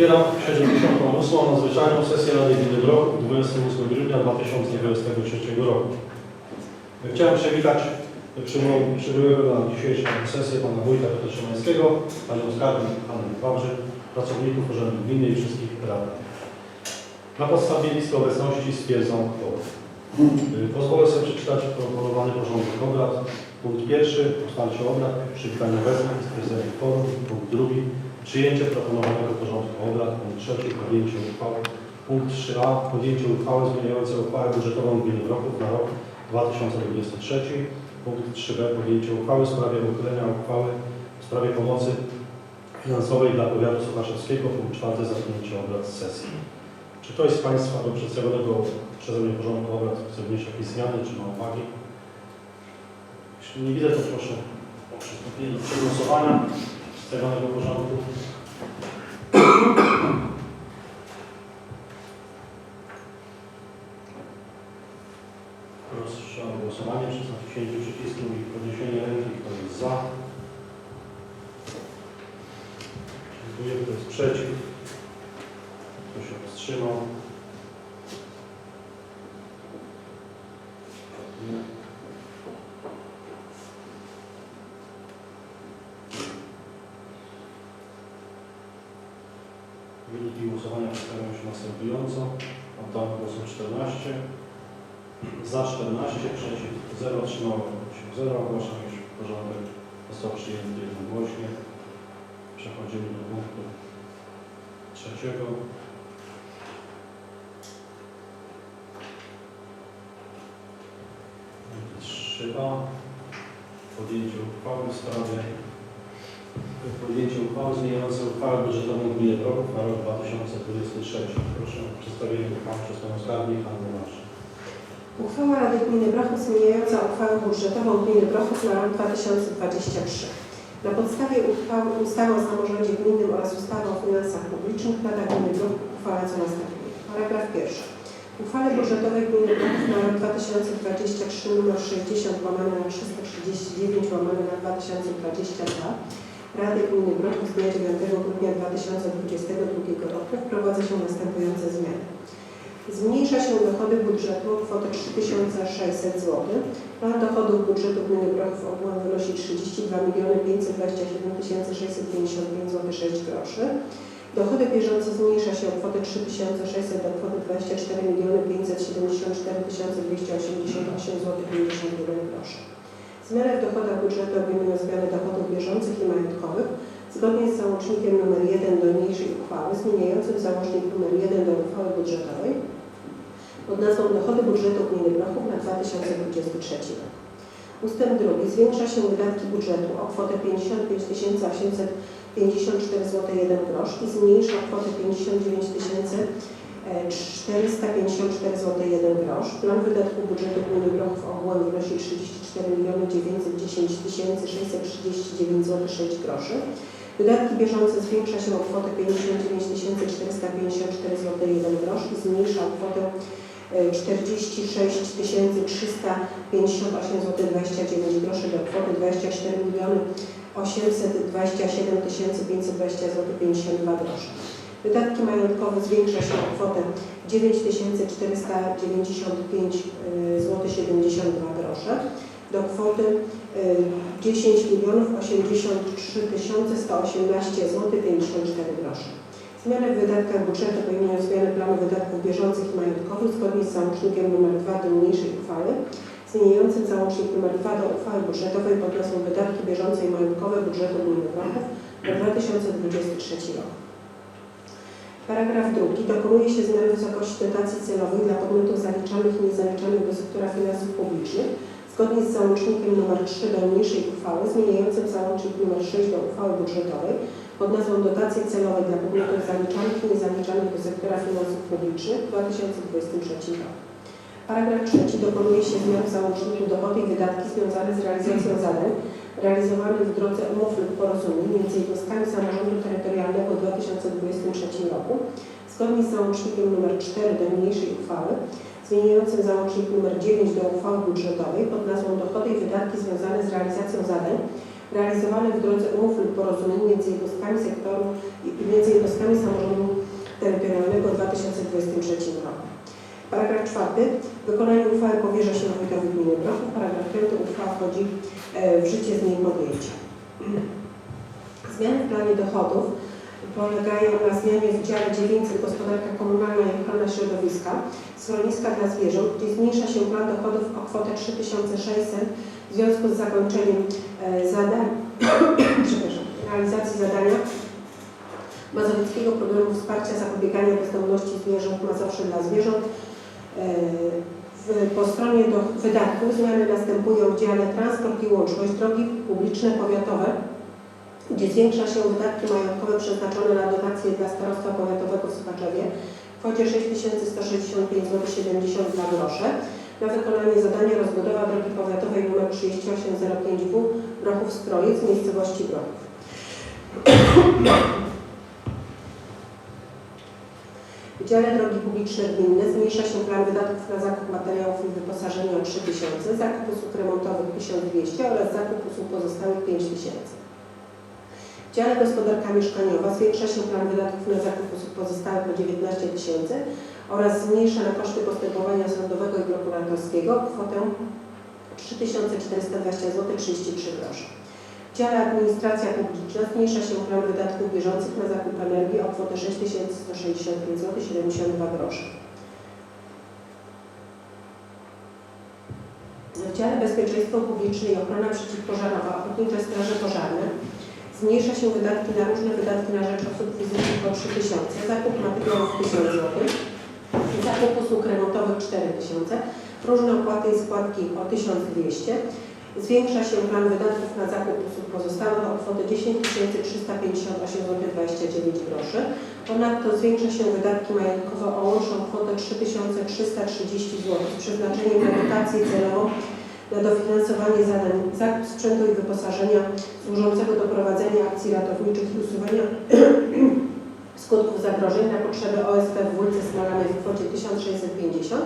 Otwieram 78. nadzwyczajną sesję Rady Gminy Grochów 28 grudnia 2023 roku. Chciałem przywitać przybyłego na dzisiejszą sesję pana wójta Piotra Szymańskiego, panią skarbnik Annę Wawrzy, pracowników Urzędu Gminy i wszystkich radnych. Na podstawie listy obecności stwierdzam kworum. Pozwolę sobie przeczytać proponowany porządek obrad. Punkt pierwszy, otwarcie obrad, przywitanie obecnych i stwierdzenie kworum. Punkt drugi, przyjęcie proponowanego porządku obrad. Punkt trzeci, podjęcie uchwały. Punkt 3a, podjęcie uchwały zmieniającej uchwałę budżetową Gminy Grochów na rok 2023. Punkt 3b, podjęcie uchwały w sprawie uchylenia uchwały w sprawie pomocy finansowej dla powiatu sochaszewskiego. Punkt czwarty, zamknięcie obrad sesji. Czy ktoś z Państwa do przedstawionego przeze mnie porządku obrad chce wnieść jakieś zmiany, czy ma uwagi? Jeśli nie widzę, to proszę o przystąpienie do przegłosowania przedstawionego porządku. Proszę o głosowanie przez naciśnięcie przycisku i podniesienie ręki. Kto jest za? Dziękuję. Kto jest przeciw? Kto się wstrzymał? Nie. Wyniki głosowania przedstawiają się następująco. Oddam głosu 14. Za 14, przeciw 0, wstrzymało się 0. Ogłaszam, iż porządek został przyjęty jednogłośnie. Przechodzimy do punktu trzeciego. Punkt 3a. Podjęcie uchwały w sprawie podjęcie uchwały zmieniającej uchwałę budżetową Gminy Grochów na rok 2023. Proszę o przedstawienie uchwały przez panią skarbnik Annę Marsz. Uchwała Rady Gminy Grochów zmieniająca uchwałę budżetową Gminy Grochów na rok 2023. Na podstawie uchwały ustawy o samorządzie gminnym oraz ustawy o finansach publicznych Rada Gminy Grochów uchwala co następuje. Paragraf pierwszy. W uchwale budżetowej Gminy Grochów na rok 2023 nr 60 łamane na 339 łamane na 2022 Rady Gminy Grochów z dnia 9 grudnia 2022 roku wprowadza się następujące zmiany. Zmniejsza się dochody budżetu o kwotę 3600 zł. Plan dochodów budżetu gminy Grochów ogółem wynosi 32 527 655 zł 6 groszy. Dochody bieżące zmniejsza się o kwotę 3600 do kwoty 24 574 288 zł 51 groszy. Zmiany w dochodach budżetu obejmują zmiany dochodów bieżących i majątkowych zgodnie z załącznikiem nr 1 do niniejszej uchwały zmieniającym załącznik nr 1 do uchwały budżetowej pod nazwą Dochody budżetu gminy Grochów na 2023 rok. Ustęp drugi. Zwiększa się wydatki budżetu o kwotę 55 854 zł 1 grosz i zmniejsza kwotę 59 454 zł 1 grosz. Plan wydatków budżetu gminy Grochów ogółem wynosi 34 910 639 zł 6 groszy. Wydatki bieżące zwiększa się o kwotę 59 454 zł 1 grosz i zmniejsza o kwotę e, 46 358 zł 29 groszy do kwoty 24 827 520 zł 52 groszy. Wydatki majątkowe zwiększa się o kwotę 9 495 zł 72 grosze do kwoty y, 10 83 118 zł 54 groszy. Zmiany w wydatkach budżetu obejmują zmiany planu wydatków bieżących i majątkowych zgodnie z załącznikiem nr 2 do niniejszej uchwały, zmieniającym załącznik nr 2 do uchwały budżetowej pod nazwą Wydatki bieżące i majątkowe budżetu gminy Grochów na 2023 rok. Paragraf drugi. Dokonuje się zmiany wysokości dotacji celowych dla podmiotów zaliczanych i niezaliczanych do sektora finansów publicznych zgodnie z załącznikiem nr 3 do niniejszej uchwały zmieniającym załącznik nr 6 do uchwały budżetowej pod nazwą Dotacje celowe dla podmiotów zaliczanych i niezaliczanych do sektora finansów publicznych w 2023 roku. Paragraf trzeci. Dokonuje się zmian w załączniku dochody i wydatki związane z realizacją zadań realizowanych w drodze umów lub porozumień między jednostkami samorządu terytorialnego w 2023 roku zgodnie z załącznikiem nr 4 do niniejszej uchwały zmieniającym załącznik nr 9 do uchwały budżetowej pod nazwą Dochody i wydatki związane z realizacją zadań realizowanych w drodze umów lub porozumień między jednostkami sektoru i między jednostkami samorządu 2023 roku. Paragraf czwarty. Wykonanie uchwały powierza się wójtowi gminy Brochów. Paragraf piąty. Uchwała wchodzi w życie z dniem podjęcia. Zmiany w planie dochodów polegają na zmianie w dziale 900 Gospodarka Komunalna i Ochrona Środowiska schroniska dla zwierząt, gdzie zmniejsza się plan dochodów o kwotę 3600 w związku z zakończeniem e, zadań, realizacji zadania Mazowieckiego Programu Wsparcia Zapobiegania Bezdomności Zwierząt Mazowsze dla Zwierząt. Po stronie do wydatków zmiany następują w dziale Transport i Łączność, drogi publiczne powiatowe, gdzie zwiększa się wydatki majątkowe przeznaczone na dotacje dla Starostwa Powiatowego w Słuchaczewie w kwocie 6165 zł 72 grosze na wykonanie zadania rozbudowa drogi powiatowej nr 3805W Brochów Strojec w miejscowości Brochów. W dziale drogi publiczne gminne zmniejsza się plan wydatków na zakup materiałów i wyposażenia o 3000, zakup usług remontowych 1200 oraz zakup usług pozostałych 5000. W dziale gospodarka mieszkaniowa zwiększa się plan wydatków na zakup usług pozostałych o 19 tysięcy oraz zmniejsza na koszty postępowania sądowego i prokuratorskiego kwotę 3420 zł 33 grosze. Dziale administracja publiczna zmniejsza się plan wydatków bieżących na zakup energii o kwotę 6165 zł 72 grosze. W dziale bezpieczeństwo publiczne i ochrona przeciwpożarowa Ochotnicze Straże Pożarne Zmniejsza się wydatki na różne wydatki na rzecz osób fizycznych o 3000, zakup materiałów 1000 zł, zakup usług remontowych 4000, różne opłaty i składki o 1200. Zwiększa się plan wydatków na zakup usług pozostałych o kwotę 10 358 zł 29 groszy. Ponadto zwiększa się wydatki majątkowe o łączną kwotę 3330 zł z przeznaczeniem na dotację celową na dofinansowanie zadań zakup sprzętu i wyposażenia służącego do prowadzenia akcji ratowniczych i usuwania skutków zagrożeń na potrzeby OSP w Wólce Smolanej w kwocie 1650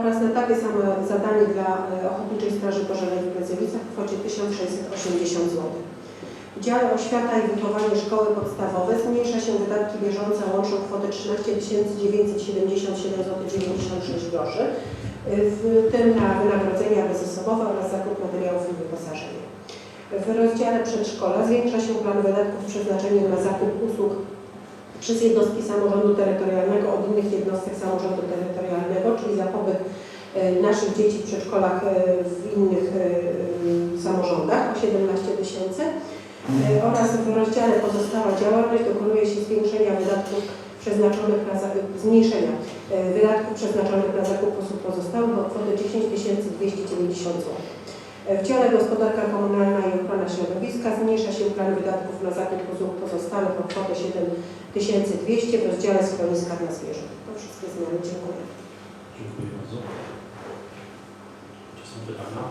oraz na takie samo zadanie dla e, Ochotniczej Straży Pożarnej w Plecewicach w kwocie 1680 zł. W dziale Oświata i Wychowanie Szkoły Podstawowe zmniejsza się wydatki bieżące o łączną kwotę 13 977 zł 96 groszy, w tym na wynagrodzenia bezosobowe oraz zakup materiałów i wyposażenia. W rozdziale przedszkola zwiększa się plan wydatków przeznaczeniem na zakup usług przez jednostki samorządu terytorialnego od innych jednostek samorządu terytorialnego, naszych dzieci w przedszkolach e, w innych e, samorządach o 17 tysięcy E, oraz w rozdziale pozostała działalność dokonuje się zwiększenia wydatków przeznaczonych na zmniejszenia e, wydatków przeznaczonych na zakup usług pozostałych o kwotę 10 290 zł. E, W dziale gospodarka komunalna i ochrona środowiska zmniejsza się plan wydatków na zakup usług pozostałych o kwotę 7200 w rozdziale schroniska dla zwierząt. To wszystkie zmiany. Dziękuję. Dziękuję bardzo. Są pytania?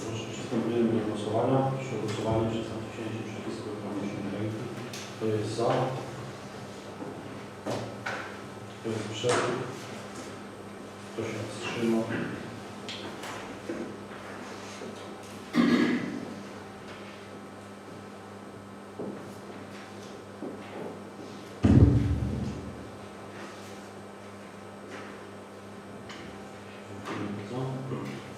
Proszę, przystępujemy do głosowania. O głosowanie przez naciśnięcie przycisku elektronicznej ręki. Kto jest za? Kto jest przeciw? Kto się wstrzymał? Dziękuję bardzo.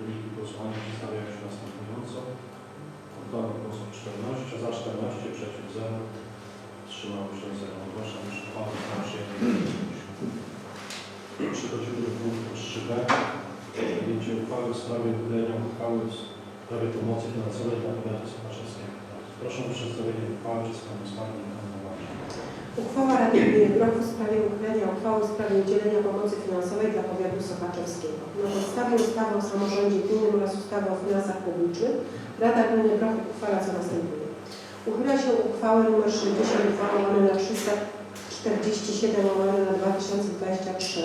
Wyniki głosowania przedstawiają się następująco. Oddanych głosów 14, za 14, przeciw 0. Wstrzymało się 0. Ogłaszam, że uchwała została przyjęta. Przechodzimy do punktu 3b. Podjęcie uchwały w sprawie uchylenia uchwały w sprawie pomocy finansowej dla powiatu sochaczewskiego. Proszę o przedstawienie uchwały przez panią Ładzie. Uchwała Rady Grochów w sprawie uchylenia uchwały w sprawie udzielenia pomocy finansowej dla powiatu sochaczewskiego. Na podstawie ustawy o samorządzie gminnym oraz ustawy o finansach publicznych Rada Gminy Grochów uchwala co następuje. Uchyla się uchwałę nr 62 łamane na 347 łamane na 2023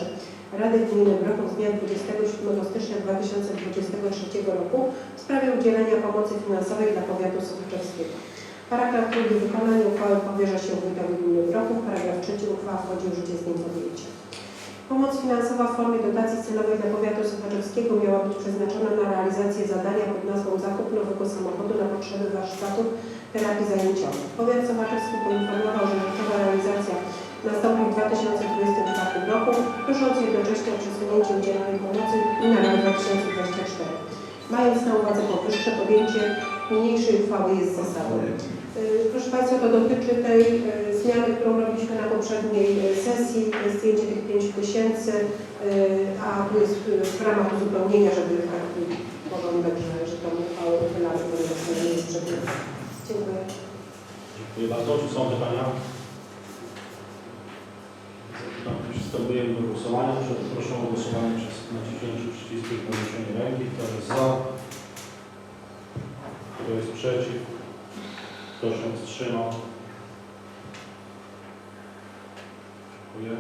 Rady Gminy Grochów z dnia 27 stycznia 2023 roku w sprawie udzielenia pomocy finansowej dla powiatu sochaczewskiego. Paragraf drugi. Wykonanie uchwały powierza się wójtowi gminy Broków. Paragraf trzeci. Uchwała wchodzi w życie z dniem podjęcia. Pomoc finansowa w formie dotacji celowej dla powiatu sochaczewskiego miała być przeznaczona na realizację zadania pod nazwą zakup nowego samochodu na potrzeby warsztatów terapii zajęciowej. Powiat sochaczewski poinformował, że rzeczowa realizacja nastąpi w 2022 roku, prosząc jednocześnie o przesunięcie udzielonej pomocy na rok 2024. Mając na uwadze powyższe, podjęcie niniejszej uchwały jest zasadą. Y, Proszę Państwa, to dotyczy tej y, zmiany, którą robiliśmy na poprzedniej y, sesji, to jest zdjęcie tych 5 tysięcy, a tu jest w ramach uzupełnienia, żeby taki porządek, że, że tą uchwałę to nie jest przedmiotem. Dziękuję. Dziękuję bardzo. Czy są pytania? Przystępujemy do głosowania. Proszę o głosowanie przez naciśnięcie przycisku i podniesienie ręki. Kto jest za? Kto jest przeciw? Kto się wstrzymał? Dziękuję.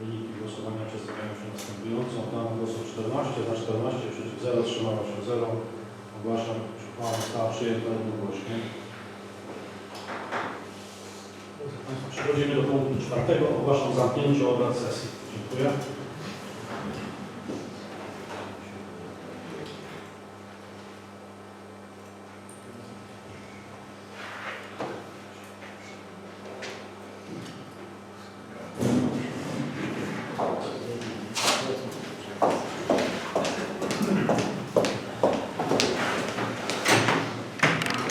Wyniki głosowania przedstawiają się następująco. Oddano głosu 14, za 14, przeciw 0, wstrzymało się 0. Ogłaszam, że uchwała została przyjęta jednogłośnie. Przechodzimy do punktu czwartego. Ogłaszam zamknięcie obrad sesji. 怎么